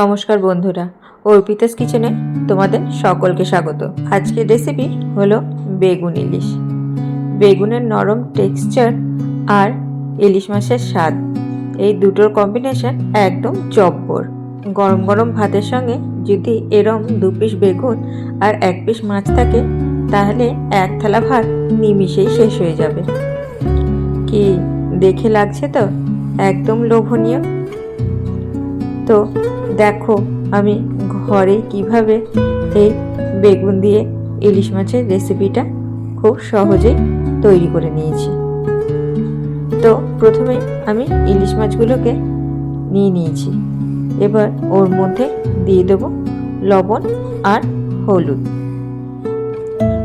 নমস্কার বন্ধুরা, অর্পিতাস কিচেনে তোমাদের সকলকে স্বাগত। আজকের রেসিপি হলো বেগুন ইলিশ। বেগুনের নরম টেক্সচার আর ইলিশ মাছের স্বাদ, এই দুটোর কম্বিনেশন একদম জব্বর। গরম গরম ভাতের সঙ্গে যদি এরম দু পিস বেগুন আর এক পিস মাছ থাকে, তাহলে এক থালা ভাত নিমিষেই শেষ হয়ে যাবে। কি, দেখে লাগছে তো? একদম লোভনীয়। তো দেখো আমি ঘরে কীভাবে এই বেগুন দিয়ে ইলিশ মাছের রেসিপিটা খুব সহজেই তৈরি করে নিয়েছি। তো প্রথমে আমি ইলিশ মাছগুলোকে নিয়ে নিয়েছি। এবার ওর মধ্যে দিয়ে দেবো লবণ আর হলুদ।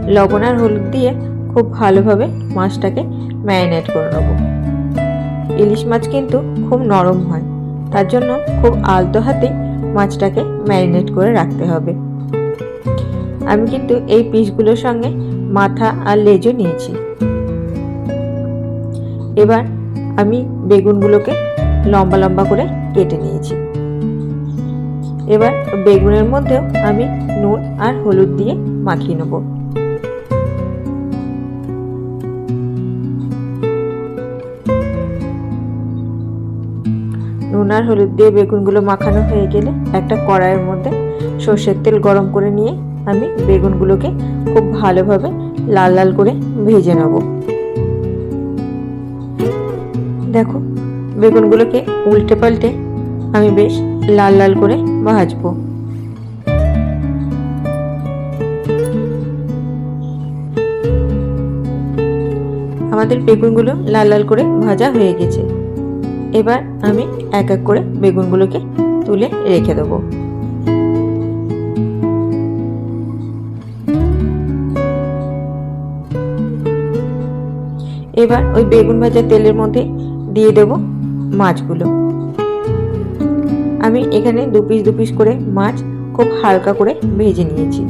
লবণ আর হলুদ দিয়ে খুব ভালোভাবে মাছটাকে ম্যারিনেট করে নেব। ইলিশ মাছ কিন্তু খুব নরম হয়। তার জন্য খুব আলতো হাতে মাছটাকে ম্যারিনেট করে রাখতে হবে। আমি কিন্তু এই পিসগুলোর সঙ্গে মাথা আর লেজও নিয়েছি। এবার আমি বেগুনগুলোকে লম্বা লম্বা করে কেটে নিয়েছি। এবার বেগুনের মধ্যেও আমি নুন আর হলুদ দিয়ে মাখিয়ে নেব। নুন আর হলুদ দিয়ে বেগুনগুলো মাখানো হয়ে গেলে একটা কড়াইয়ের মধ্যে সর্ষের তেল গরম করে নিয়ে আমি বেগুনগুলোকে খুব ভালোভাবে লাল লাল করে ভেজে নেব। দেখো, বেগুনগুলোকে উল্টে পাল্টে আমি বেশ লাল লাল করে ভাজবো। আমাদের বেগুনগুলো লাল লাল করে ভাজা হয়ে গেছে। এবার আমি এক এক করে বেগুনগুলোকে তুলে রেখে দেবো। এবার ওই বেগুন ভাজা তেলের মধ্যে দিয়ে দেব মাছগুলো। আমি এখানে দু পিস দু পিস করে মাছ খুব হালকা করে ভেজে নিয়েছি।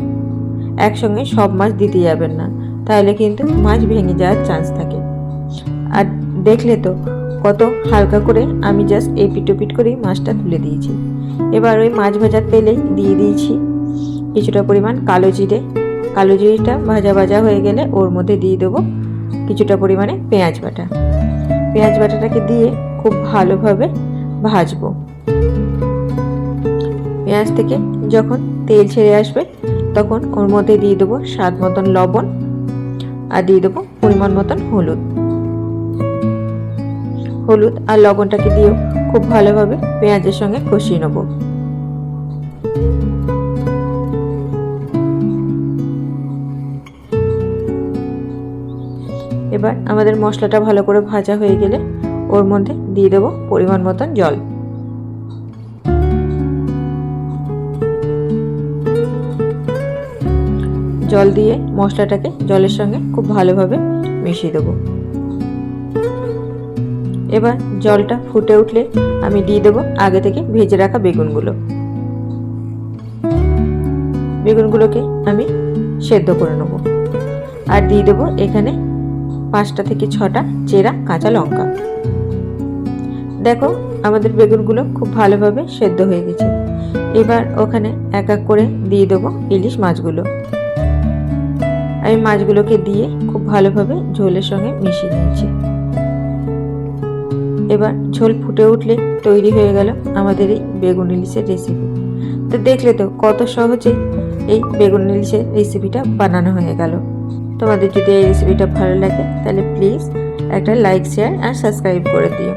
একসঙ্গে সব মাছ দিতে যাবেন না, তাহলে কিন্তু মাছ ভেঙে যাওয়ার চান্স থাকে। আর দেখলে তো কত হালকা করে আমি জাস্ট এই পিটোপিট করেই মাছটা তুলে দিয়েছি। এবার ওই মাছ ভাজার তেলে দিয়ে দিয়েছি কিছুটা পরিমাণ কালো জিরে। কালো জিরেটা ভাজা ভাজা হয়ে গেলে ওর মধ্যে দিয়ে দেবো কিছুটা পরিমাণে পেঁয়াজ বাটা। পেঁয়াজ বাটাটাকে দিয়ে খুব ভালোভাবে ভাজবো। পেঁয়াজ থেকে যখন তেল ছেড়ে আসবে তখন ওর মধ্যে দিয়ে দেবো স্বাদ মতন লবণ আর দিয়ে দেবো পরিমাণ মতন হলুদ। হলুদ আর লবণটাকে দিয়েও খুব ভালোভাবে পেঁয়াজের সঙ্গে কষিয়ে নেব। এবার আমাদের মশলাটা ভালো করে ভাজা হয়ে গেলে ওর মধ্যে দিয়ে দেবো পরিমাণ মতন জল। জল দিয়ে মশলাটাকে জলের সঙ্গে খুব ভালোভাবে মিশিয়ে দেবো। এবার জলটা ফুটে উঠলে আমি দিয়ে দেবো আগে থেকে ভেজে রাখা বেগুনগুলো। বেগুনগুলোকে আমি সেদ্ধ করে নেব। আর দিয়ে দেবো এখানে পাঁচটা থেকে ছটা চেরা কাঁচা লঙ্কা। দেখো আমাদের বেগুনগুলো খুব ভালোভাবে সেদ্ধ হয়ে গেছে। এবার ওখানে এক এক করে দিয়ে দেবো ইলিশ মাছগুলো। আমি মাছগুলোকে দিয়ে খুব ভালোভাবে ঝোলের সঙ্গে মিশিয়ে নিয়েছি। এবার ঝোল ফুটে উঠলে তৈরি হয়ে গেল আমাদের এই বেগুন ইলিশের রেসিপি তো দেখলে তো কত সহজে এই বেগুন ইলিশের রেসিপিটা বানানো হয়ে গেল। তোমাদের যদি এই রেসিপিটা ভালো লাগে, তাহলে প্লিজ একটা লাইক শেয়ার আর সাবস্ক্রাইব করে দিও।